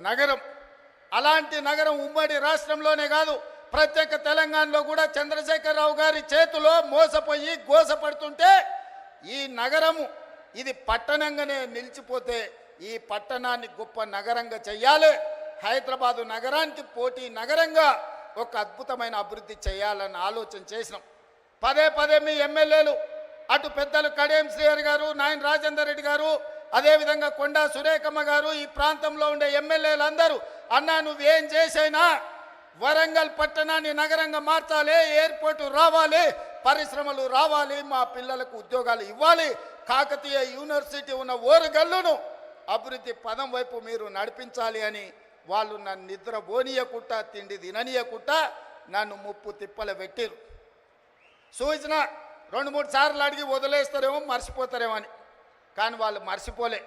నగరం. అలాంటి నగరం ఉమ్మడి రాష్ట్రంలోనే కాదు ప్రత్యేక తెలంగాణలో కూడా చంద్రశేఖరరావు గారి చేతిలో మోసపోయి గోసపడుతుంటే ఈ నగరము ఇది పట్టణంగానే నిలిచిపోతే ఈ పట్టణాన్ని గొప్ప నగరంగా చెయ్యాలి. హైదరాబాదు నగరానికి పోటీ నగరంగా ఒక అద్భుతమైన అభివృద్ధి చేయాలని ఆలోచన చేసినాం. పదే పదే మీ ఎమ్మెల్యేలు అటు పెద్దలు కడియం శ్రీహరి గారు నాయన రాజేందర్ రెడ్డి గారు అదేవిధంగా కొండా సురేఖమ్మ గారు ఈ ప్రాంతంలో ఉండే ఎమ్మెల్యేలు అందరూ అన్నా నువ్వేం చేసైనా వరంగల్ పట్టణాన్ని నగరంగా మార్చాలి ఎయిర్పోర్టు రావాలి పరిశ్రమలు రావాలి మా పిల్లలకు ఉద్యోగాలు ఇవ్వాలి కాకతీయ యూనివర్సిటీ ఉన్న ఓరుగల్లును అభివృద్ధి పదం వైపు మీరు నడిపించాలి అని వాళ్ళు నన్ను నిద్ర పోనీయకుట్ట తిండి తిననీయకుట్ట నన్ను ముప్పు తిప్పలు పెట్టిరు సూచన రెండు మూడు సార్లు అడిగి వదిలేస్తారేమో మర్చిపోతారేమో అని. కానీ వాళ్ళు మర్చిపోలే.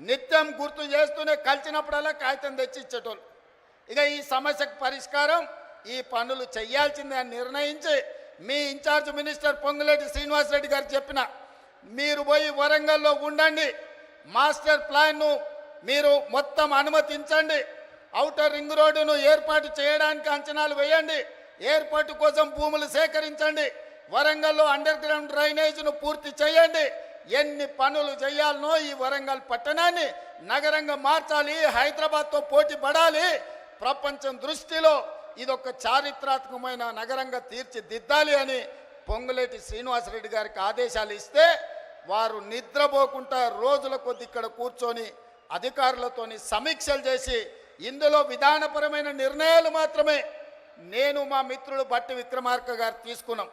నిత్యం గుర్తు చేస్తూనే కలిసినప్పుడల్లా కాగితం తెచ్చి ఇచ్చేటోళ్ళు. ఇక ఈ సమస్యకు పరిష్కారం ఈ పనులు చేయాల్సిందే అని నిర్ణయించి మీ in charge minister Ponguleti Srinivasa Reddy గారు చెప్పిన మీరు పోయి వరంగల్లో ఉండండి మాస్టర్ ప్లాన్ను మీరు మొత్తం అనుమతించండి ఔటర్ రింగ్ రోడ్డును ఏర్పాటు చేయడానికి అంచనాలు వేయండి ఏర్పాటు కోసం భూములు సేకరించండి వరంగల్లో అండర్ గ్రౌండ్ డ్రైనేజ్ను పూర్తి చేయండి ఎన్ని పనులు చేయాలనో ఈ వరంగల్ పట్టణాన్ని నగరంగా మార్చాలి హైదరాబాద్తో పోటీ పడాలి. ప్రపంచం దృష్టిలో ఇదొక చారిత్రాత్మకమైన నగరంగా తీర్చిదిద్దాలి అని పొంగులేటి శ్రీనివాసరెడ్డి గారికి ఆదేశాలు ఇస్తే వారు నిద్రపోకుండా రోజుల కొద్ది ఇక్కడ కూర్చొని అధికారులతోని సమీక్షలు చేసి ఇందులో విధానపరమైన నిర్ణయాలు మాత్రమే నేను మా మిత్రుడు బట్టి విక్రమార్క గారు తీసుకున్నాం.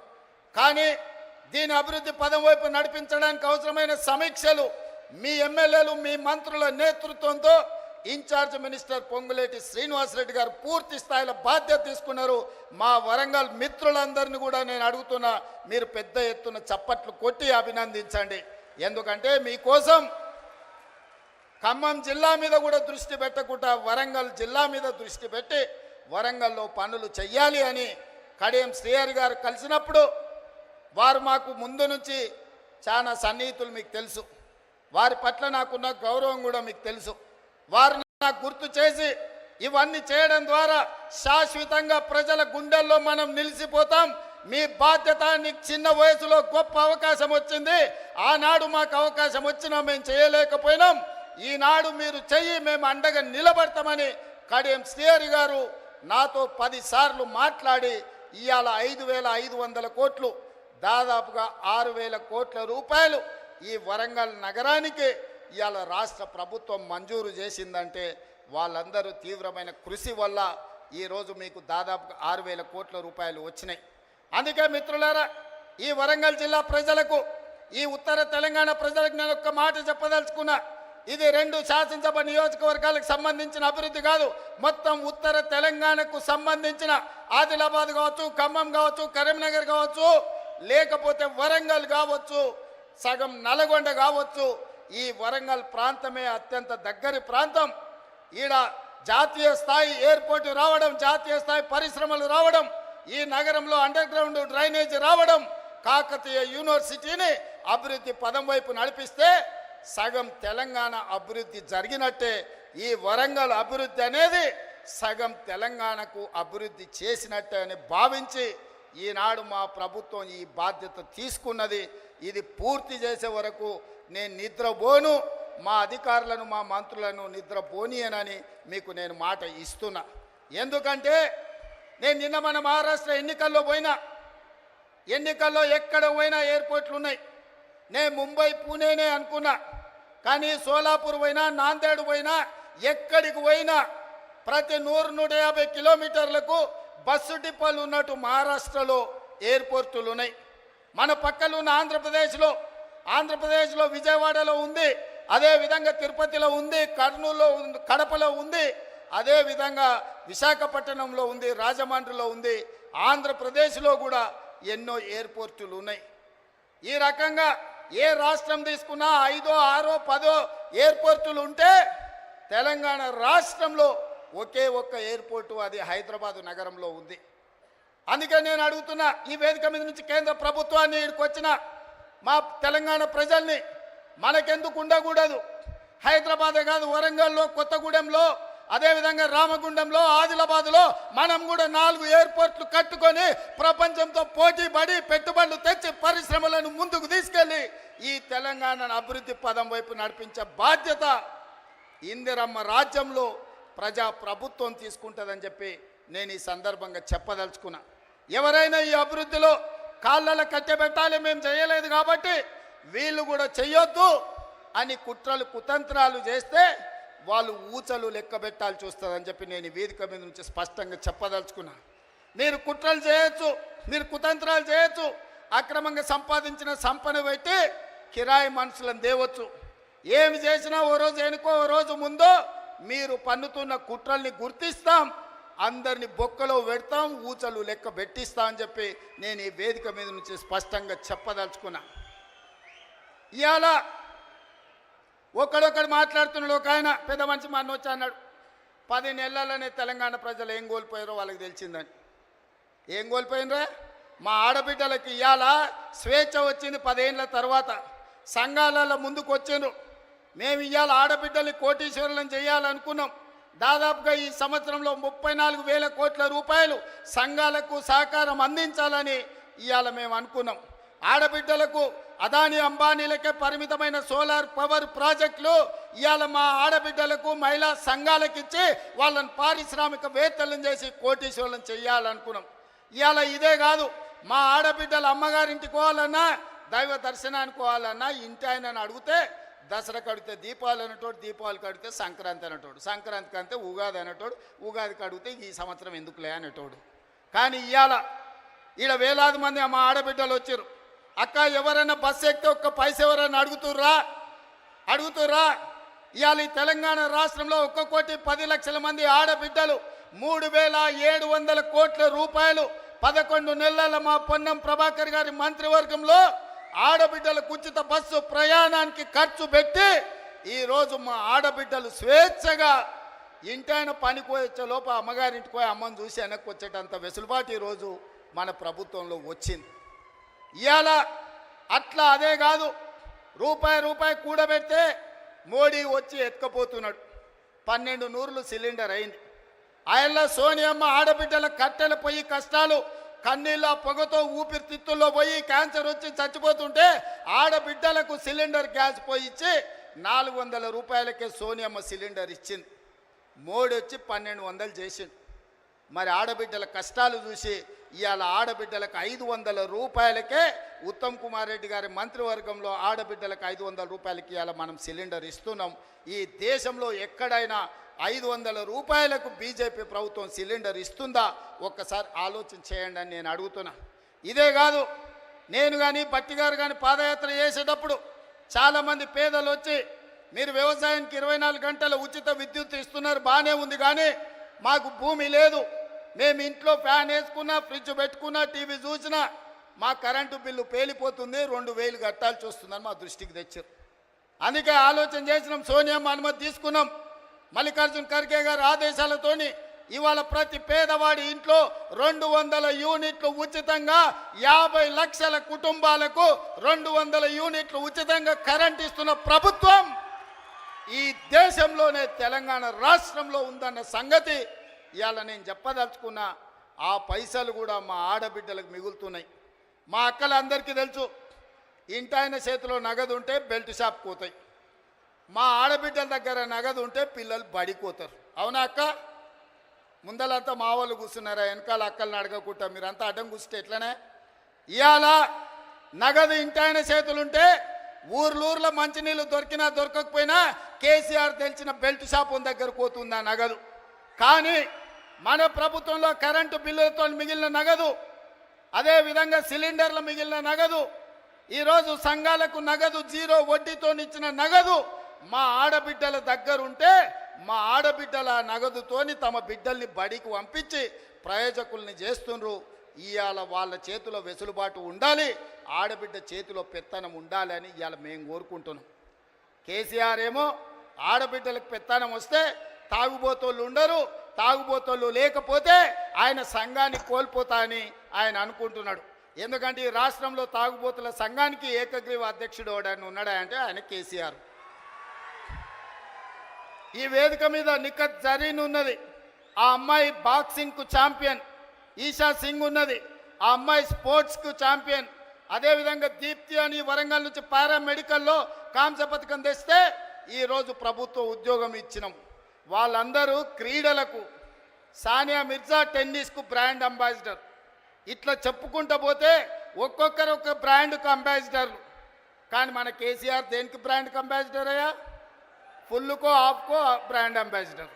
కానీ దీని అభివృద్ధి పదం వైపు నడిపించడానికి అవసరమైన సమీక్షలు మీ ఎమ్మెల్యేలు మీ మంత్రుల నేతృత్వంతో in charge minister Ponguleti Srinivasa Reddy గారు పూర్తి స్థాయిలో బాధ్యత తీసుకున్నారు. మా వరంగల్ మిత్రులందరినీ కూడా నేను అడుగుతున్నా మీరు పెద్ద ఎత్తున చప్పట్లు కొట్టి అభినందించండి. ఎందుకంటే మీకోసం ఖమ్మం జిల్లా మీద కూడా దృష్టి పెట్టకుండా వరంగల్ జిల్లా మీద దృష్టి పెట్టి వరంగల్లో పనులు చెయ్యాలి అని కడియం శ్రీహరి గారు కలిసినప్పుడు వారు మాకు ముందు నుంచి చాలా సన్నిహితులు మీకు తెలుసు. వారి పట్ల నాకున్న గౌరవం కూడా మీకు తెలుసు. వారు నాకు గుర్తు చేసి ఇవన్నీ చేయడం ద్వారా శాశ్వతంగా ప్రజల గుండెల్లో మనం నిలిచిపోతాం. మీ బాధ్యత నీకు చిన్న వయసులో గొప్ప అవకాశం వచ్చింది. ఆనాడు మాకు అవకాశం వచ్చినా మేము చేయలేకపోయినాం. ఈనాడు మీరు చెయ్యి మేము అండగా నిలబడతామని కడియం శ్రీహరి గారు నాతో పదిసార్లు మాట్లాడి ఇవాళ ఐదు వేల ఐదు వందల కోట్లు దాదాపుగా ఆరు వేల కోట్ల రూపాయలు ఈ వరంగల్ నగరానికి ఇవాళ రాష్ట్ర ప్రభుత్వం మంజూరు చేసిందంటే వాళ్ళందరూ తీవ్రమైన కృషి వల్ల ఈరోజు మీకు దాదాపుగా ఆరు వేల కోట్ల రూపాయలు వచ్చినాయి. అందుకే మిత్రులారా ఈ వరంగల్ జిల్లా ప్రజలకు ఈ ఉత్తర తెలంగాణ ప్రజలకు నేను ఒక్క మాట చెప్పదలుచుకున్నా. ఇది రెండు శాసనసభ నియోజకవర్గాలకు సంబంధించిన అభివృద్ధి కాదు. మొత్తం ఉత్తర తెలంగాణకు సంబంధించిన ఆదిలాబాద్ కావచ్చు ఖమ్మం కావచ్చు కరీంనగర్ కావచ్చు లేకపోతే వరంగల్ కావచ్చు సగం నల్గొండ కావచ్చు ఈ వరంగల్ ప్రాంతమే అత్యంత దగ్గరి ప్రాంతం. ఈడ జాతీయ స్థాయి ఎయిర్పోర్టు రావడం జాతీయ స్థాయి పరిశ్రమలు రావడం ఈ నగరంలో అండర్ గ్రౌండ్ డ్రైనేజ్ రావడం కాకతీయ యూనివర్సిటీని అభివృద్ధి పదం వైపు నడిపిస్తే సగం తెలంగాణ అభివృద్ధి జరిగినట్టే. ఈ వరంగల్ అభివృద్ధి అనేది సగం తెలంగాణకు అభివృద్ధి చేసినట్టే అని భావించి ఈనాడు మా ప్రభుత్వం ఈ బాధ్యత తీసుకున్నది. ఇది పూర్తి చేసే వరకు నేను నిద్రపోను. మా అధికారులను మా మంత్రులను నిద్రపోనియనని మీకు నేను మాట ఇస్తున్నా. ఎందుకంటే నేను నిన్న మన మహారాష్ట్ర ఎన్నికల్లో పోయినా ఎన్నికల్లో ఎక్కడ పోయినా ఎయిర్పోర్ట్లు ఉన్నాయి. నేను ముంబై పూణేనే అనుకున్నా. కానీ సోలాపూర్ పోయినా నాందేడ్ పోయినా ఎక్కడికి పోయినా ప్రతి నూరు నూట యాభై కిలోమీటర్లకు బస్సు డిపోలు ఉన్నట్టు మహారాష్ట్రలో ఎయిర్పోర్టులు ఉన్నాయి. మన పక్కలో ఉన్న ఆంధ్రప్రదేశ్లో ఆంధ్రప్రదేశ్లో విజయవాడలో ఉంది అదే విధంగా తిరుపతిలో ఉంది కర్నూలులో ఉంది కడపలో ఉంది అదే విధంగా విశాఖపట్నంలో ఉంది రాజమండ్రిలో ఉంది ఆంధ్రప్రదేశ్లో కూడా ఎన్నో ఎయిర్పోర్టులు ఉన్నాయి. ఈ రకంగా ఏ రాష్ట్రం తీసుకున్నా ఐదో ఆరో పదో ఎయిర్పోర్టులు ఉంటే తెలంగాణ రాష్ట్రంలో ఒకే ఒక్క ఎయిర్పోర్టు అది హైదరాబాదు నగరంలో ఉంది. అందుకే నేను అడుగుతున్నా ఈ వేదిక మీద నుంచి కేంద్ర ప్రభుత్వాన్ని ఇక్కడికి వచ్చిన మా తెలంగాణ ప్రజల్ని మనకెందుకు ఉండకూడదు? హైదరాబాదే కాదు వరంగల్లో కొత్తగూడెంలో అదేవిధంగా రామగుండంలో ఆదిలాబాద్లో మనం కూడా నాలుగు ఎయిర్పోర్ట్లు కట్టుకొని ప్రపంచంతో పోటీ పడి పెట్టుబడులు తెచ్చి పరిశ్రమలను ముందుకు తీసుకెళ్ళి ఈ తెలంగాణను అభివృద్ధి పదం వైపు నడిపించే బాధ్యత ఇందిరమ్మ రాజ్యంలో ప్రజా ప్రభుత్వం తీసుకుంటుందని చెప్పి నేను ఈ సందర్భంగా చెప్పదలుచుకున్నా. ఎవరైనా ఈ అభివృద్ధిలో కాళ్ళలో కట్టెబెట్టాలి మేము చేయలేదు కాబట్టి వీళ్ళు కూడా చెయ్యొద్దు అని కుట్రలు కుతంత్రాలు చేస్తే వాళ్ళు ఊచలు లెక్క పెట్టాల్సి వస్తుందని చెప్పి నేను వేదిక మీద నుంచి స్పష్టంగా చెప్పదలుచుకున్నా. మీరు కుట్రలు చేయొచ్చు మీరు కుతంత్రాలు చేయొచ్చు అక్రమంగా సంపాదించిన సంపన పెట్టి కిరాయి మనుషులను దేవచ్చు ఏమి చేసినా ఓ రోజు వెనుకో ఓ రోజు ముందో మీరు పన్నుతున్న కుట్రల్ని గుర్తిస్తాం అందరిని బొక్కలో పెడతాం ఊచలు లెక్క పెట్టిస్తా అని చెప్పి నేను ఈ వేదిక మీద నుంచి స్పష్టంగా చెప్పదలుచుకున్నా. ఇవాళ ఒకడొకడు మాట్లాడుతున్నాడు ఒక ఆయన పెద్ద మనిషి మన వచ్చి అన్నాడు. పది నెలలనే తెలంగాణ ప్రజలు ఏం కోల్పోయారో వాళ్ళకి తెలిసిందని. ఏం కోల్పోయినరా? మా ఆడబిడ్డలకి ఇవాళ స్వేచ్ఛ వచ్చింది పదేళ్ళ తర్వాత. సంఘాలలో ముందుకు వచ్చిండ్రు మేము ఇవాళ ఆడబిడ్డల్ని కోటీశ్వరులను చేయాలనుకున్నాం. దాదాపుగా ఈ సంవత్సరంలో ముప్పై నాలుగు వేల కోట్ల రూపాయలు సంఘాలకు సహకారం అందించాలని ఇవాళ మేము అనుకున్నాం. ఆడబిడ్డలకు అదాని అంబానీలకే పరిమితమైన సోలార్ పవర్ ప్రాజెక్టులు ఇవాళ మా ఆడబిడ్డలకు మహిళా సంఘాలకు ఇచ్చి వాళ్ళని పారిశ్రామికవేత్తలను చేసి కోటీశ్వరులను చేయాలనుకున్నాం. ఇవాళ ఇదే కాదు మా ఆడబిడ్డల అమ్మగారింటికి పోవాలన్నా దైవ దర్శనానికి పోవాలన్నా ఇంటి ఆయనని అడిగితే దసరా కడితే దీపావళి అనేటోడు దీపావళి కడితే సంక్రాంతి అనేటోడు. సంక్రాంతికి కడితే ఉగాది అనేటోడు ఉగాది కడిగితే ఈ సంవత్సరం ఎందుకులే అనేటోడు. కానీ ఇవాళ ఈడ వేలాది మంది మా ఆడబిడ్డలు వచ్చారు. అక్క ఎవరైనా బస్సు ఎక్కితే ఒక్క పైస ఎవరైనా అడుగుతుర్రా? అడుగుతుర్రా? ఇవాళ ఈ తెలంగాణ రాష్ట్రంలో ఒక్క కోటి పది లక్షల మంది ఆడబిడ్డలు మూడు వేల ఏడు వందల కోట్ల రూపాయలు పదకొండు నెలల మా పొన్నం ప్రభాకర్ గారి మంత్రివర్గంలో ఆడబిడ్డలకు ఉచిత బస్సు ప్రయాణానికి ఖర్చు పెట్టి ఈరోజు మా ఆడబిడ్డలు స్వేచ్ఛగా ఇంటైన పనికి వచ్చే లోప అమ్మగారింటికి పోయి అమ్మని చూసి వెనక్కి వచ్చేటంత వెసులుబాటు ఈరోజు మన ప్రభుత్వంలో వచ్చింది. ఇవాళ అట్లా అదే కాదు రూపాయి రూపాయి కూడబెడితే మోడీ వచ్చి ఎత్తుకపోతున్నాడు. పన్నెండు నూరులు సిలిండర్ అయింది. ఆయనలో సోనియమ్మ ఆడబిడ్డల కట్టెల పొయ్యి కష్టాలు కన్నీళ్ళ పొగతో ఊపిరితిత్తుల్లో పోయి క్యాన్సర్ వచ్చి చచ్చిపోతుంటే ఆడబిడ్డలకు సిలిండర్ గ్యాస్ పోయిచ్చి నాలుగు వందల రూపాయలకే సోనియమ్మ సిలిండర్ ఇచ్చింది. మోడీ వచ్చి పన్నెండు వందలు చేసిండు. మరి ఆడబిడ్డల కష్టాలు చూసి ఇవాళ ఆడబిడ్డలకు ఐదు వందల రూపాయలకే ఉత్తమ్ కుమార్ రెడ్డి గారి మంత్రివర్గంలో ఆడబిడ్డలకు ఐదు వందల రూపాయలకి ఇవాళ మనం సిలిండర్ ఇస్తున్నాం. ఈ దేశంలో ఎక్కడైనా ఐదు వందల రూపాయలకు బీజేపీ ప్రభుత్వం సిలిండర్ ఇస్తుందా? ఒక్కసారి ఆలోచన చేయండి అని నేను అడుగుతున్నా. ఇదే కాదు నేను కానీ బట్టి గారు కానీ పాదయాత్ర చేసేటప్పుడు చాలామంది పేదలు వచ్చి మీరు వ్యవసాయానికి ఇరవై నాలుగు గంటల ఉచిత విద్యుత్ ఇస్తున్నారు బాగానే ఉంది కానీ మాకు భూమి లేదు. మేము ఇంట్లో ఫ్యాన్ వేసుకున్నా ఫ్రిడ్జ్ పెట్టుకున్నా టీవీ చూసినా మా కరెంటు బిల్లు పేలిపోతుంది రెండు వేలు కట్టాల్సి వస్తుందని మా దృష్టికి తెచ్చారు. అందుకే ఆలోచన చేసినాం సోనియా అనుమతి తీసుకున్నాం. మల్లికార్జున్ ఖర్గే గారి ఆదేశాలతోని ఇవాళ ప్రతి పేదవాడి ఇంట్లో రెండు వందల యూనిట్లు ఉచితంగా యాభై లక్షల కుటుంబాలకు రెండు వందల యూనిట్లు ఉచితంగా కరెంట్ ఇస్తున్న ప్రభుత్వం ఈ దేశంలోనే తెలంగాణ రాష్ట్రంలో ఉందన్న సంగతి ఇవాళ నేను చెప్పదలుచుకున్న ఆ పైసలు కూడా మా ఆడబిడ్డలకు మిగులుతున్నాయి. మా అక్కలందరికీ తెలుసు ఇంటాయన చేతిలో నగదు ఉంటే బెల్ట్ షాప్ పోతాయి. మా ఆడబిడ్డల దగ్గర నగదు ఉంటే పిల్లలు బడిపోతారు. అవునా అక్క? ముందలంతా మా వాళ్ళు కూర్చున్నారా? వెనకాల అక్కలను అడగకుండా మీరంతా అడ్డం కూర్చుంటే ఎట్లనే? ఇవాళ నగదు ఇంటాయన చేతులుంటే ఊర్లూర్లో మంచినీళ్ళు దొరికినా దొరకకపోయినా కేసీఆర్ తెలిసిన బెల్ట్ షాప్ దగ్గర పోతుంది నగదు. కానీ మన ప్రభుత్వంలో కరెంటు బిల్లులతో మిగిలిన నగదు అదే విధంగా సిలిండర్ల మిగిలిన నగదు ఈరోజు సంఘాలకు నగదు జీరో వడ్డీతో ఇచ్చిన నగదు మా ఆడబిడ్డల దగ్గరుంటే మా ఆడబిడ్డల నగదుతోని తమ బిడ్డల్ని బడికి పంపించి ప్రయోజకుల్ని చేస్తుండ్రు. ఇవాళ వాళ్ళ చేతిలో వెసులుబాటు ఉండాలి. ఆడబిడ్డ చేతిలో పెత్తనం ఉండాలి అని ఇవాళ మేము కోరుకుంటున్నాం. కేసీఆర్ ఏమో ఆడబిడ్డలకు పెత్తనం వస్తే తాగుబోతోళ్ళు ఉండరు. తాగుబోతోళ్ళు లేకపోతే ఆయన సంఘాన్ని కోల్పోతా అని ఆయన అనుకుంటున్నాడు. ఎందుకంటే ఈ రాష్ట్రంలో తాగుబోతుల సంఘానికి ఏకగ్రీవ అధ్యక్షుడు ఎవడని ఉన్నాడా అంటే ఆయన కేసీఆర్. ఈ వేదిక మీద నిఖత్ జరీన్ ఉన్నది ఆ అమ్మాయి బాక్సింగ్కు ఛాంపియన్ ఈషా సింగ్ ఉన్నది ఆ అమ్మాయి స్పోర్ట్స్కు ఛాంపియన్. అదేవిధంగా దీప్తి అని వరంగల్ నుంచి పారామెడికల్లో కాంస్య పథకం తెస్తే ఈరోజు ప్రభుత్వ ఉద్యోగం ఇచ్చినాం. వాళ్ళందరూ క్రీడలకు సానియా మిర్జా టెన్నిస్కు బ్రాండ్ అంబాసిడర్. ఇట్లా చెప్పుకుంటూ పోతే ఒక్కొక్కరు ఒక బ్రాండ్కు అంబాసిడర్లు. కానీ మన కేసీఆర్ దేనికి బ్రాండ్కి అంబాసిడర్ అయ్యా? ఫుల్కో ఆఫ్కో బ్రాండ్ అంబాసిడర్.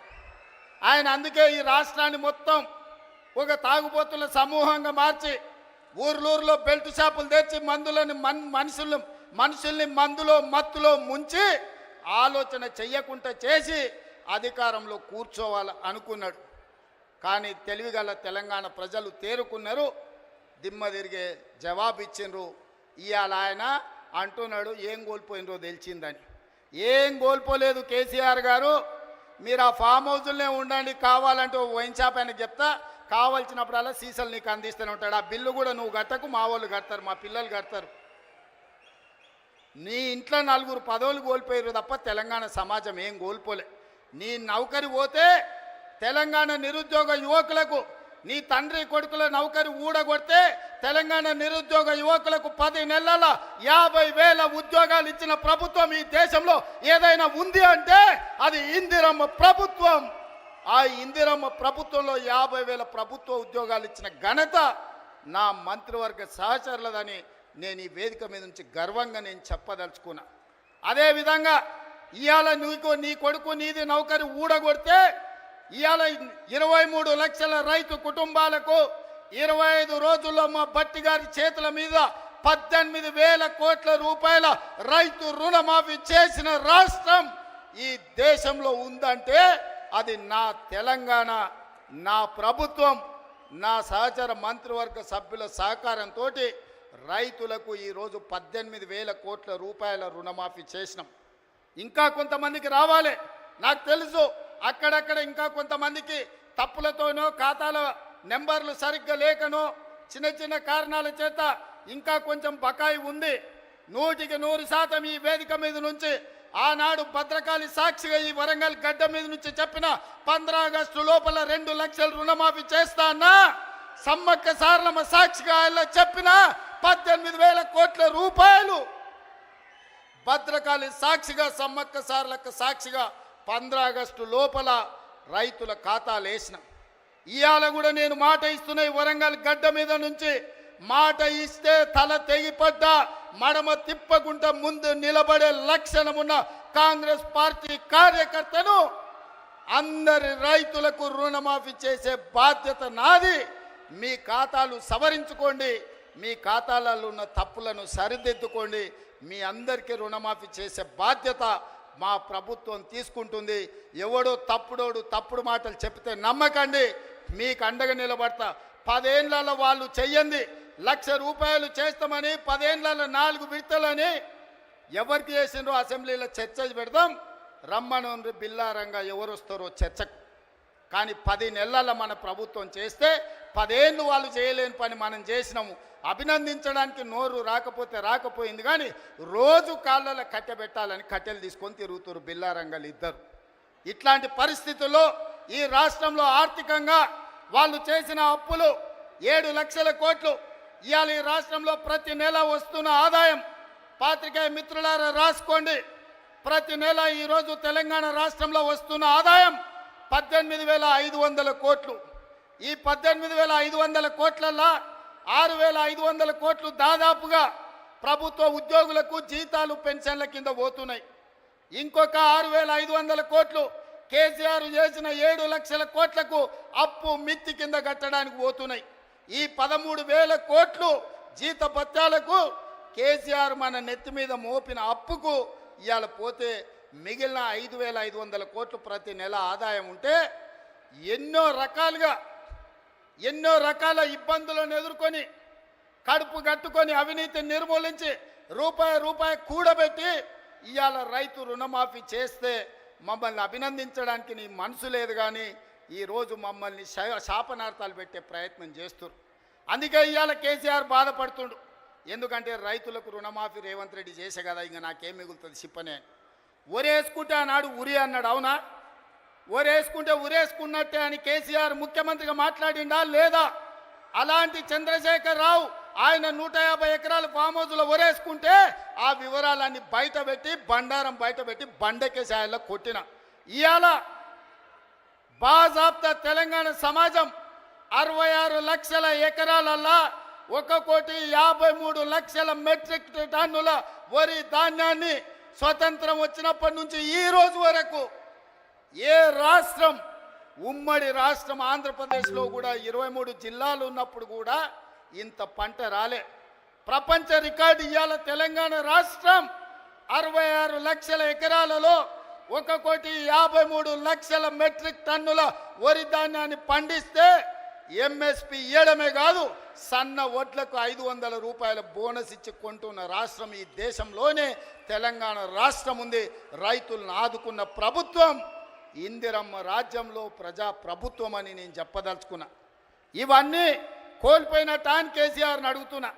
ఆయన అందుకే ఈ రాష్ట్రాన్ని మొత్తం ఒక తాగుబోతుల సమూహంగా మార్చి ఊర్లూరులో బెల్ట్ షాపులు తెచ్చి మందులని మన్ మనుషులు మనుషుల్ని మందులో మత్తులో ముంచి ఆలోచన చెయ్యకుండా చేసి అధికారంలో కూర్చోవాలి అనుకున్నాడు. కానీ తెలివిగల తెలంగాణ ప్రజలు తేరుకున్నారు. దిమ్మ తిరిగే జవాబు ఇచ్చిండ్రు ఇవాళ ఆయన అంటున్నాడు ఏం కోల్పోయినరో తెలిసిందని. ఏం కోల్పోలేదు కేసీఆర్ గారు. మీరు ఆ ఫామ్ హౌజుల్నే ఉండండి కావాలంటే ఓ వైన్ షాప్ అని చెప్తా కావాల్సినప్పుడల్లా సీసలు నీకు అందిస్తూనే ఉంటాడు. ఆ బిల్లు కూడా నువ్వు కట్టకు మా వాళ్ళు కడతారు మా పిల్లలు కడతారు. నీ ఇంట్లో నలుగురు పదవులు కోల్పోయారు తప్ప తెలంగాణ సమాజం ఏం కోల్పోలే. నీ నౌకరి పోతే తెలంగాణ నిరుద్యోగ యువకులకు నీ తండ్రి కొడుకుల నౌకరి ఊడగొడితే తెలంగాణ నిరుద్యోగ యువకులకు పది నెలల యాభై వేల ఉద్యోగాలు ఇచ్చిన ప్రభుత్వం ఈ దేశంలో ఏదైనా ఉంది అంటే అది ఇందిరమ్మ ప్రభుత్వం. ఆ ఇందిరమ్మ ప్రభుత్వంలో యాభై వేల ప్రభుత్వ ఉద్యోగాలు ఇచ్చిన ఘనత నా మంత్రివర్గ సహచరులదని నేను ఈ వేదిక మీద నుంచి గర్వంగా నేను చెప్పదలుచుకున్నా. అదేవిధంగా ఇవాళ నీకు నీ కొడుకు నీది నౌకరి ఊడగొడితే ఇవాళ ఇరవై మూడు లక్షల రైతు కుటుంబాలకు ఇరవై ఐదు రోజుల్లో మా భట్టి గారి చేతుల మీద పద్దెనిమిది వేల కోట్ల రూపాయల రైతు రుణమాఫీ చేసిన రాష్ట్రం ఈ దేశంలో ఉందంటే అది నా తెలంగాణ నా ప్రభుత్వం నా సహచర మంత్రివర్గ సభ్యుల సహకారంతో రైతులకు ఈరోజు పద్దెనిమిది వేల కోట్ల రూపాయల రుణమాఫీ చేసినాం. ఇంకా కొంతమందికి రావాలి. నాకు తెలుసు. అక్కడక్కడ ఇంకా కొంతమందికి తప్పులతోనో ఖాతాల నెంబర్లు సరిగ్గా లేకనో చిన్న చిన్న కారణాల చేత ఇంకా కొంచెం బకాయి ఉంది. నూటికి నూరు శాతం ఈ వేదిక మీద నుంచి ఆనాడు భద్రకాళి సాక్షిగా ఈ వరంగల్ గడ్డ మీద నుంచి చెప్పిన పంద్ర ఆగస్టు లోపల రెండు లక్షల రుణమాఫీ చేస్తానా సమ్మక్క సారలమ్మ సాక్షిగా చెప్పిన పద్దెనిమిది వేల కోట్ల రూపాయలు. భద్రకాళి సాక్షిగా సమ్మక్క సారలక్క సాక్షిగా పంద్ర ఆగస్టు లోపల రైతుల ఖాతాలు వేసిన. ఇవాళ కూడా నేను మాట ఇస్తున్న వరంగల్ గడ్డ మీద నుంచి మాట ఇస్తే తల తెగిపడ్డా మడమ తిప్పకుండా ముందు నిలబడే లక్షణమున్న కాంగ్రెస్ పార్టీ కార్యకర్తను అందరి రైతులకు రుణమాఫీ చేసే బాధ్యత నాది. మీ ఖాతాలు సవరించుకోండి మీ ఖాతాలలో ఉన్న తప్పులను సరిదిద్దుకోండి మీ అందరికీ రుణమాఫీ చేసే బాధ్యత మా ప్రభుత్వం తీసుకుంటుంది. ఎవడో తప్పుడోడు తప్పుడు మాటలు చెప్తే నమ్మకండి. మీకు అండగా నిలబడతా. పదేండ్లలో వాళ్ళు చెయ్యండి. లక్ష రూపాయలు చేస్తామని పదేండ్లలో నాలుగు విడతలని ఎవరికి చేసినారో అసెంబ్లీలో చర్చ పెడదాం. రమ్మను బిల్లారంగా ఎవరు వస్తారో చర్చకు కానీ పది నెలల మన ప్రభుత్వం చేస్తే పదేళ్ళు వాళ్ళు చేయలేని పని మనం చేసినాము. అభినందించడానికి నోరు రాకపోతే రాకపోయింది కానీ రోజు కాళ్ళలో కట్టె పెట్టాలని కట్టెలు తీసుకొని తిరుగుతారు బిల్లారంగలు ఇద్దరు. ఇట్లాంటి పరిస్థితుల్లో ఈ రాష్ట్రంలో ఆర్థికంగా వాళ్ళు చేసిన అప్పులు ఏడు లక్షల కోట్లు. ఇవాళ ఈ రాష్ట్రంలో ప్రతి నెల వస్తున్న ఆదాయం పాత్రికేయ మిత్రులారా రాసుకోండి. ప్రతి నెల ఈరోజు తెలంగాణ రాష్ట్రంలో వస్తున్న ఆదాయం పద్దెనిమిది వేల ఐదు వందల కోట్లు. ఈ పద్దెనిమిది వేల ఐదు వందల కోట్లల్లో ఆరు వేల ఐదు వందల కోట్లు దాదాపుగా ప్రభుత్వ ఉద్యోగులకు జీతాలు పెన్షన్ల కింద పోతున్నాయి. ఇంకొక ఆరు వేల ఐదు వందల కోట్లు కేసీఆర్ చేసిన ఏడు లక్షల కోట్లకు అప్పు మిత్తి కింద కట్టడానికి పోతున్నాయి. ఈ పదమూడు వేల కోట్లు జీత భత్యాలకు కేసీఆర్ మన నెత్తి మీద మోపిన అప్పుకు ఇవాళ పోతే మిగిలిన ఐదు వేల ఐదు వందల కోట్లు ప్రతి నెల ఆదాయం ఉంటే ఎన్నో రకాలుగా ఎన్నో రకాల ఇబ్బందులను ఎదుర్కొని కడుపు కట్టుకొని అవినీతిని నిర్మూలించి రూపాయి రూపాయి కూడబెట్టి ఇవాళ రైతు రుణమాఫీ చేస్తే మమ్మల్ని అభినందించడానికి నీ మనసు లేదు కానీ ఈరోజు మమ్మల్ని శా- శాపనార్థాలు పెట్టే ప్రయత్నం చేస్తున్నారు అందుకే ఇవాళ కేసీఆర్ బాధపడుతుండు. ఎందుకంటే రైతులకు రుణమాఫీ రేవంత్ రెడ్డి చేసే కదా ఇంకా నాకేం మిగులుతుంది సిప్పనే. ఒరేసుకుంటే ఆనాడు ఉరి అన్నాడు అవునా? ఊరేసుకుంటే ఊరేసుకున్నట్టే అని కేసీఆర్ ముఖ్యమంత్రిగా మాట్లాడిండా లేదా? అలాంటి చంద్రశేఖర్ రావు ఆయన నూట యాభై ఎకరాలు ఫామ్ హౌస్లో ఒరేసుకుంటే ఆ వివరాలన్నీ బయట పెట్టి బండారం బయట పెట్టి బండకేసాయల్లో కొట్టిన. ఇవాళ బాజాప్త తెలంగాణ సమాజం అరవై ఆరు లక్షల ఎకరాలల్లా ఒక కోటి యాభై మూడు లక్షల మెట్రిక్ టన్నుల వరి ధాన్యాన్ని స్వతంత్రం వచ్చినప్పటి నుంచి ఈ రోజు వరకు ఏ రాష్ట్రం? ఉమ్మడి రాష్ట్రం ఆంధ్రప్రదేశ్లో కూడా ఇరవై మూడు జిల్లాలు ఉన్నప్పుడు కూడా ఇంత పంట రాలే. ప్రపంచ రికార్డు ఇవాళ తెలంగాణ రాష్ట్రం. అరవై ఆరు లక్షల ఎకరాలలో ఒక కోటి యాభై మూడు లక్షల మెట్రిక్ టన్నుల వరి ధాన్యాన్ని పండిస్తే ఎంఎస్పి ఇవ్వడమే కాదు సన్న వడ్లకు ఐదు వందల రూపాయల బోనస్ ఇచ్చి కొంటున్న రాష్ట్రం ఈ దేశంలోనే తెలంగాణ రాష్ట్రం ఉంది రైతులను ఆదుకున్న ప్రభుత్వం ఇందిరమ్మ రాజ్యంలో ప్రజా ప్రభుత్వం అని నేను చెప్పదలుచుకున్నా. ఇవన్నీ కోల్పోయిన టాన్ కేసీఆర్ని అడుగుతున్నా.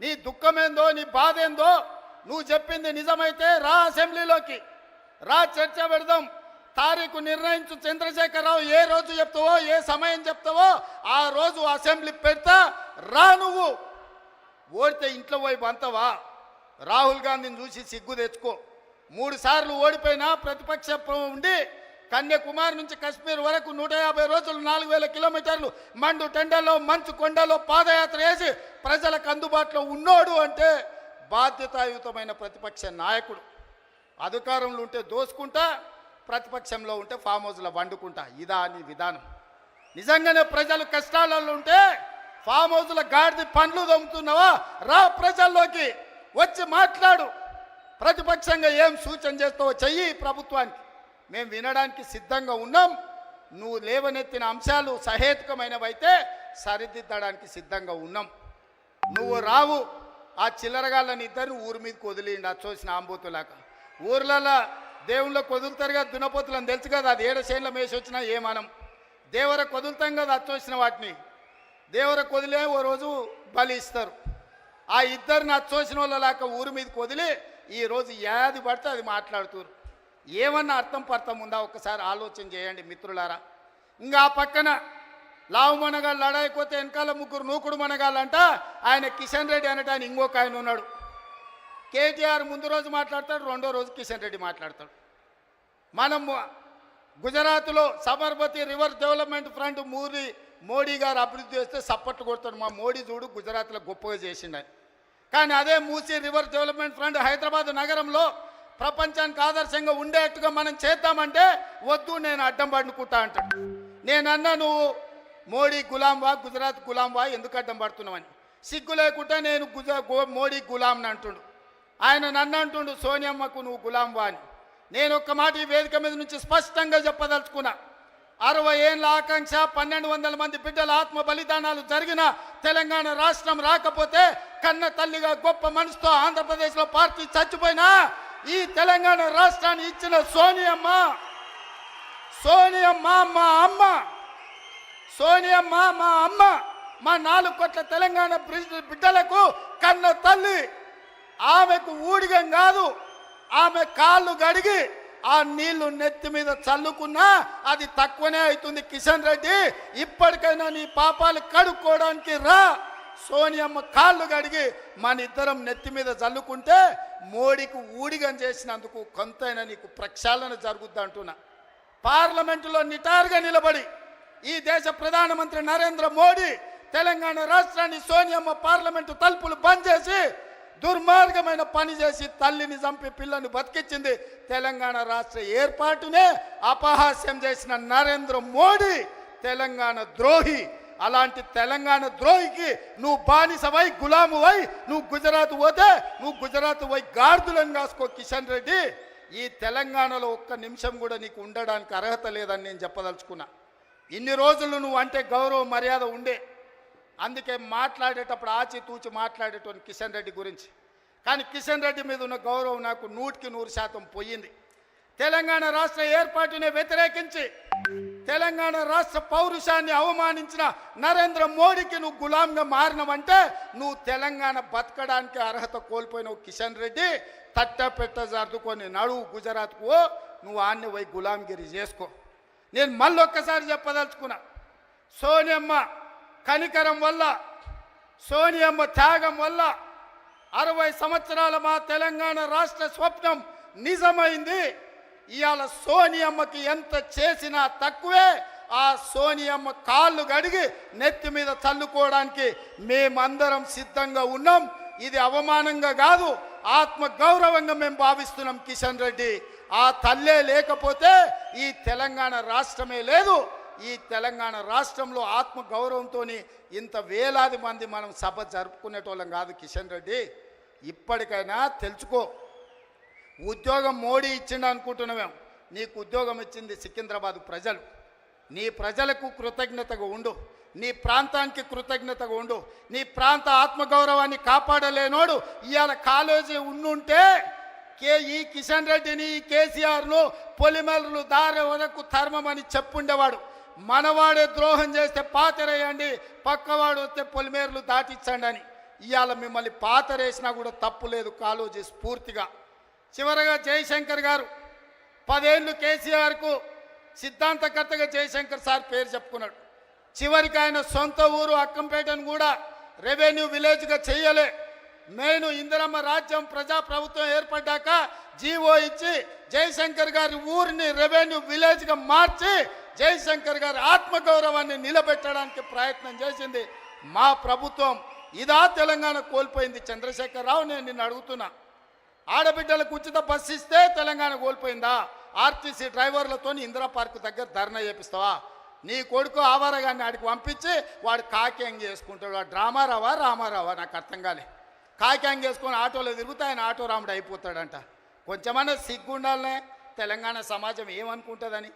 నీ దుఃఖమేందో నీ బాధ ఏందో నువ్వు చెప్పింది నిజమైతే రా అసెంబ్లీలోకి. రా చర్చ పెడదాం. తారీఖు నిర్ణయించు చంద్రశేఖరరావు ఏ రోజు చెప్తావో ఏ సమయం చెప్తావో ఆ రోజు అసెంబ్లీ పెడతా. రా నువ్వు. ఓడితే ఇంట్లో పోయి బంతవా రాహుల్ గాంధీని చూసి సిగ్గు తెచ్చుకో. మూడు సార్లు ఓడిపోయినా ప్రతిపక్ష ఉండి కన్యాకుమారి నుంచి కశ్మీర్ వరకు నూట యాభై రోజులు నాలుగు వేల కిలోమీటర్లు మండు టెండలో మంచు కొండలో పాదయాత్ర చేసి ప్రజలకు అందుబాటులో ఉన్నోడు అంటే బాధ్యతాయుతమైన ప్రతిపక్ష నాయకుడు. అధికారంలో ఉంటే దోసుకుంటా ప్రతిపక్షంలో ఉంటే ఫామ్ హౌస్లో వండుకుంటా. ఇదా అని విధానం. నిజంగానే ప్రజలు కష్టాలలో ఉంటే ఫామ్ హౌస్ల గాడిది పండ్లు దొమ్ముతున్నావా? రా ప్రజల్లోకి. వచ్చి మాట్లాడు. ప్రతిపక్షంగా ఏం సూచన చేస్తావో చెయ్యి ప్రభుత్వానికి. మేము వినడానికి సిద్ధంగా ఉన్నాం. నువ్వు లేవనెత్తిన అంశాలు సహేతుకమైనవైతే సరిదిద్దడానికి సిద్ధంగా ఉన్నాం. నువ్వు రావు. ఆ చిల్లరగాళ్ళని ఇద్దరిని ఊరి మీదకి వదిలిండి అచ్చోసిన చూసిన ఊర్లలో దేవుళ్ళ వదులుతారు కదా దున్నపోతులని తెలుసు కదా అది ఏడ చేనుల మేసి వచ్చినా ఏమనం దేవర కొదులుతాం కదా అచ్చొచ్చిన వాటిని. దేవర కొదిలే ఓ రోజు బలి ఇస్తారు. ఆ ఇద్దరిని అచ్చోసిన వాళ్ళలాక ఊరి మీదకి వదిలి ఈరోజు యాది పడితే అది మాట్లాడుతున్నారు ఏమన్నా అర్థం పర్థం ఉందా? ఒక్కసారి ఆలోచన చేయండి మిత్రులారా. ఇంకా పక్కన లావు మనగాళ్ళు లడాయిపోతే వెనకాల ముగ్గురు నూకుడు మనగాళ్ళంట ఆయన కిషన్ రెడ్డి అనట ఆయన ఇంకొక ఆయన ఉన్నాడు. కేటీఆర్ ముందు రోజు మాట్లాడతాడు రెండో రోజు కిషన్ రెడ్డి మాట్లాడతాడు. మనం గుజరాత్లో సబర్మతి రివర్ డెవలప్మెంట్ ఫ్రంట్ మూరి మోడీ గారు అభివృద్ధి చేస్తే సప్పట్టు కొడతాడు. మా మోడీ చూడు గుజరాత్లో గొప్పగా చేసిండు. కానీ అదే Musi river development front Hyderabad నగరంలో ప్రపంచానికి ఆదర్శంగా ఉండేట్టుగా మనం చేద్దామంటే వద్దు నేను అడ్డం పడుకుంటా అంటాడు. నేనన్నా నువ్వు మోడీ గులాంవా గుజరాత్ గులాంవా ఎందుకు అడ్డం పడుతున్నావని. సిగ్గు లేకుండా నేను గుజ మోడీ గులాంని అంటుండు. ఆయన నన్ను అంటుండు సోనియమ్మకు నువ్వు గులాంవా అని. నేను ఒక్క మాట ఈ వేదిక మీద నుంచి స్పష్టంగా చెప్పదలుచుకున్నా. అరవై ఏళ్ళ ఆకాంక్ష పన్నెండు వందల మంది బిడ్డల ఆత్మ బలిదానాలు జరిగిన తెలంగాణ రాష్ట్రం రాకపోతే కన్న తల్లిగా గొప్ప మనసుతో ఆంధ్రప్రదేశ్లో పార్టీ చచ్చిపోయినా ఈ తెలంగాణ రాష్ట్రాన్ని ఇచ్చిన సోనియమ్మ సోనియమ్మ మా అమ్మ సోనియమ్మ మా అమ్మ మా నాలుగు కోట్ల తెలంగాణ బిడ్డలకు కన్న తల్లి. ఆమెకు ఊడిగం కాదు. ఆమె కాళ్ళు గడిగి ఆ నీళ్ళు నెత్తి మీద చల్లుకున్నా అది తక్కువనే అవుతుంది. కిషన్ రెడ్డి ఇప్పటికైనా నీ పాపాలు కడుక్కోవడానికి రా. సోనియమ్మ కాళ్ళు కడిగి మన ఇద్దరం నెత్తి మీద చల్లుకుంటే మోడీకి ఊడిగం చేసినందుకు కొంతైనా నీకు ప్రక్షాళన జరుగుద్ది అంటున్నా. పార్లమెంటులో నిటారుగా నిలబడి ఈ దేశ ప్రధానమంత్రి నరేంద్ర మోడీ తెలంగాణ రాష్ట్రాన్ని సోనియమ్మ పార్లమెంటు తలుపులు బంద్ చేసి దుర్మార్గమైన పని చేసి తల్లిని చంపి పిల్లని బతికించింది తెలంగాణ రాష్ట్ర ఏర్పాటునే అపహాస్యం చేసిన నరేంద్ర మోడీ తెలంగాణ ద్రోహి. అలాంటి తెలంగాణ ద్రోహికి నువ్వు బానిసవై గులామువై నువ్వు గుజరాత్ పోతే నువ్వు గుజరాత్ పోయి గార్దులను కాసుకో కిషన్ రెడ్డి. ఈ తెలంగాణలో ఒక్క నిమిషం కూడా నీకు ఉండడానికి అర్హత లేదని నేను చెప్పదలుచుకున్నా. ఇన్ని రోజులు నువ్వు అంటే గౌరవ మర్యాద ఉండే. అందుకే మాట్లాడేటప్పుడు ఆచితూచి మాట్లాడేటోని కిషన్ రెడ్డి గురించి. కానీ కిషన్ రెడ్డి మీద ఉన్న గౌరవం నాకు నూటికి నూరు శాతం పోయింది. తెలంగాణ రాష్ట్ర ఏర్పాటుని వ్యతిరేకించి తెలంగాణ రాష్ట్ర పౌరుషాన్ని అవమానించిన నరేంద్ర మోడీకి నువ్వు గులాంగా మారినవంటే నువ్వు తెలంగాణ బతకడానికి అర్హత కోల్పోయినవు కిషన్ రెడ్డి. తట్ట పెట్ట జరుదుకొని నడువు గుజరాత్కు నువ్వు ఆన్ని పోయి గులాంగిరి చేసుకో. నేను మళ్ళొక్కసారి చెప్పదలుచుకున్నా సోనియమ్మ కనికరం వల్ల సోనియమ్మ త్యాగం వల్ల అరవై సంవత్సరాల మా తెలంగాణ రాష్ట్ర స్వప్నం నిజమైంది. ఇవాళ సోనియమ్మకి ఎంత చేసినా తక్కువే ఆ సోనియమ్మ కాళ్ళు గడిగి నెత్తి మీద చల్లుకోవడానికి మేమందరం సిద్ధంగా ఉన్నాం. ఇది అవమానంగా కాదు ఆత్మ గౌరవంగా మేము భావిస్తున్నాం కిషన్ రెడ్డి. ఆ తల్లే లేకపోతే ఈ తెలంగాణ రాష్ట్రమే లేదు. ఈ తెలంగాణ రాష్ట్రంలో ఆత్మ గౌరవంతో ఇంత వేలాది మంది మనం సభ జరుపుకునేటోళ్ళం కాదు కిషన్ రెడ్డి. ఇప్పటికైనా తెలుసుకో ఉద్యోగం మోడీ ఇచ్చిండు అనుకుంటున్నామేం నీకు ఉద్యోగం ఇచ్చింది సికింద్రాబాద్ ప్రజలు. నీ ప్రజలకు కృతజ్ఞతగా ఉండు. నీ ప్రాంతానికి కృతజ్ఞతగా ఉండు. నీ ప్రాంత ఆత్మగౌరవాన్ని కాపాడలేనోడు ఇవాళ కాలేజీ ఉండుంటే కే ఈ కిషన్ రెడ్డిని ఈ కేసీఆర్ను పొలిమేరలు దారి వరకు ధర్మమని చెప్పుండేవాడు. మనవాడే ద్రోహం చేస్తే పాతరేయండి పక్కవాడు వస్తే పొలిమేరలు దాటించండి అని ఇవాళ మిమ్మల్ని పాతరేసినా కూడా తప్పు లేదు కాలోజీ స్ఫూర్తిగా చివరగా జయశంకర్ గారు పదేళ్ళు కేసీఆర్కు సిద్ధాంతకర్తగా జయశంకర్ సార్ పేరు చెప్పుకున్నాడు. చివరికి ఆయన సొంత ఊరు అక్కంపేటను కూడా రెవెన్యూ విలేజ్గా చేయలే. నేను ఇందిరమ్మ రాజ్యం ప్రజా ప్రభుత్వం ఏర్పడ్డాక జీవో ఇచ్చి జయశంకర్ గారి ఊరిని రెవెన్యూ విలేజ్గా మార్చి జయశంకర్ గారి ఆత్మగౌరవాన్ని నిలబెట్టడానికి ప్రయత్నం చేసింది మా ప్రభుత్వం. ఇదా తెలంగాణ కోల్పోయింది. చంద్రశేఖర్ రావు నేను నిన్ను అడుగుతున్నా. ఆడబిడ్డలకు ఉచిత బస్సు ఇస్తే తెలంగాణ కోల్పోయిందా? ఆర్టీసీ డ్రైవర్లతో ఇందిరా పార్క్ దగ్గర ధర్నా చేపిస్తావా? నీ కొడుకు ఆవారగాన్ని ఆడికి పంపించి వాడు కాక్యాంగ్ చేసుకుంటాడు. వాడు డ్రామారావా రామారావా? నాకు అర్థం కాలే. కాక్యాంగ్ చేసుకొని ఆటోలో తిరుగుతా ఆయన ఆటో రాముడు అయిపోతాడంట. కొంచెమన్నా సిగ్గు ఉండాలనే తెలంగాణ సమాజం ఏమనుకుంటుందని.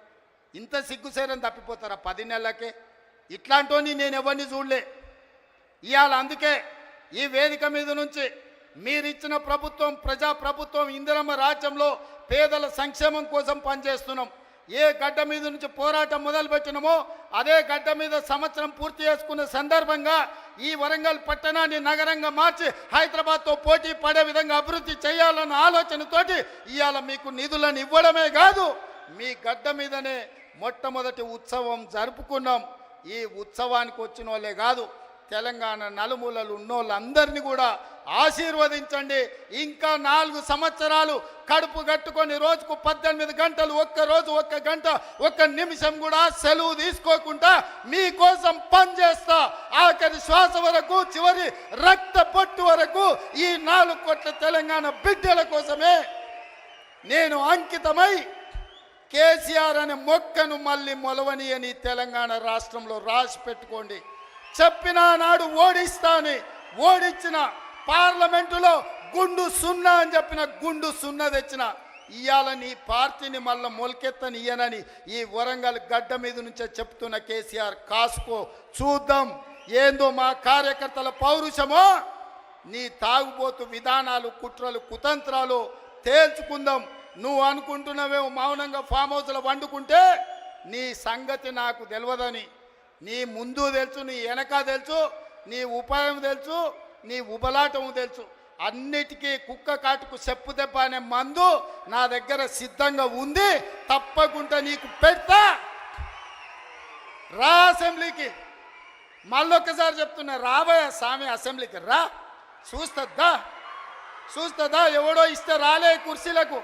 ఇంత సిగ్గుసేరని తప్పిపోతారా పది నెలలకే? ఇట్లాంటోని నేను ఎవరిని చూడలే. ఇవాళ అందుకే ఈ వేదిక మీద నుంచి మీరిచ్చిన ప్రభుత్వం ప్రజా ప్రభుత్వం ఇందిరమ్మ రాజ్యంలో పేదల సంక్షేమం కోసం పనిచేస్తున్నాం. ఏ గడ్డ మీద నుంచి పోరాటం మొదలుపెట్టినమో అదే గడ్డ మీద సంవత్సరం పూర్తి చేసుకున్న సందర్భంగా ఈ వరంగల్ పట్టణాన్ని నగరంగా మార్చి హైదరాబాద్తో పోటీ పడే విధంగా అభివృద్ధి చేయాలన్న ఆలోచనతోటి ఇవాళ మీకు నిధులను ఇవ్వడమే కాదు మీ గడ్డ మీదనే మొట్టమొదటి ఉత్సవం జరుపుకున్నాం. ఈ ఉత్సవానికి వచ్చిన వాళ్ళే కాదు తెలంగాణ నలుమూలలు ఉన్నోళ్ళందరినీ కూడా ఆశీర్వదించండి. ఇంకా నాలుగు సంవత్సరాలు కడుపు కట్టుకొని రోజుకు పద్దెనిమిది గంటలు ఒక్క రోజు ఒక్క గంట ఒక్క నిమిషం కూడా సెలవు తీసుకోకుండా మీకోసం పనిచేస్తా ఆఖరి శ్వాస వరకు చివరి రక్త పొట్టు వరకు ఈ నాలుగు కోట్ల తెలంగాణ బిడ్డల కోసమే నేను అంకితమై కేసీఆర్ అనే మొక్కను మళ్ళీ మొలవని అని తెలంగాణ రాష్ట్రంలో రాసి పెట్టుకోండి. చెప్పిన నాడు ఓడిస్తాని ఓడించిన పార్లమెంటులో గుండు సున్నా అని చెప్పిన గుండు సున్నా తెచ్చిన ఇవాళ నీ పార్టీని మళ్ళీ మొలకెత్తనియనని ఈ వరంగల్ గడ్డ మీద నుంచే చెప్తున్న కేసీఆర్ కాసుకో. చూద్దాం ఏందో మా కార్యకర్తల పౌరుషమో. నీ తాగుబోతు విధానాలు కుట్రలు కుతంత్రాలు తేల్చుకుందాం. నువ్వు అనుకుంటున్నావేమో మౌనంగా ఫామ్ హౌస్లో వండుకుంటే నీ సంగతి నాకు తెలియదని నీ ముందు తెలుసు నీ వెనక తెలుసు నీ ఉపాయం తెలుసు నీ ఉబలాటం తెలుసు. అన్నిటికీ కుక్క కాటుకు చెప్పు దెబ్బ అనే మందు నా దగ్గర సిద్ధంగా ఉంది. తప్పకుండా నీకు పెడతా. రా అసెంబ్లీకి. మళ్ళొక్కసారి చెప్తున్నా రాబోయే స్వామి అసెంబ్లీకి రా. చూస్తుందా చూస్తుందా ఎవడో ఇస్తే రాలే కుర్చీలకు.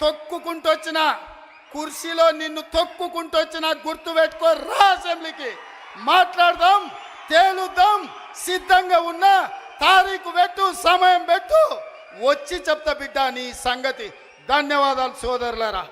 తొక్కుకుంటూ వచ్చిన కుర్చీలో నిన్ను తొక్కుకుంటూ వచ్చిన గుర్తు పెట్టుకో. రా అసెంబ్లీకి. మాట్లాడదాం తేలుద్దాం సిద్ధంగా ఉన్నా తారీఖు పెట్టు సమయం పెట్టు. వచ్చి చెప్తా బిడ్డ నీ సంగతి. ధన్యవాదాలు సోదరులరా.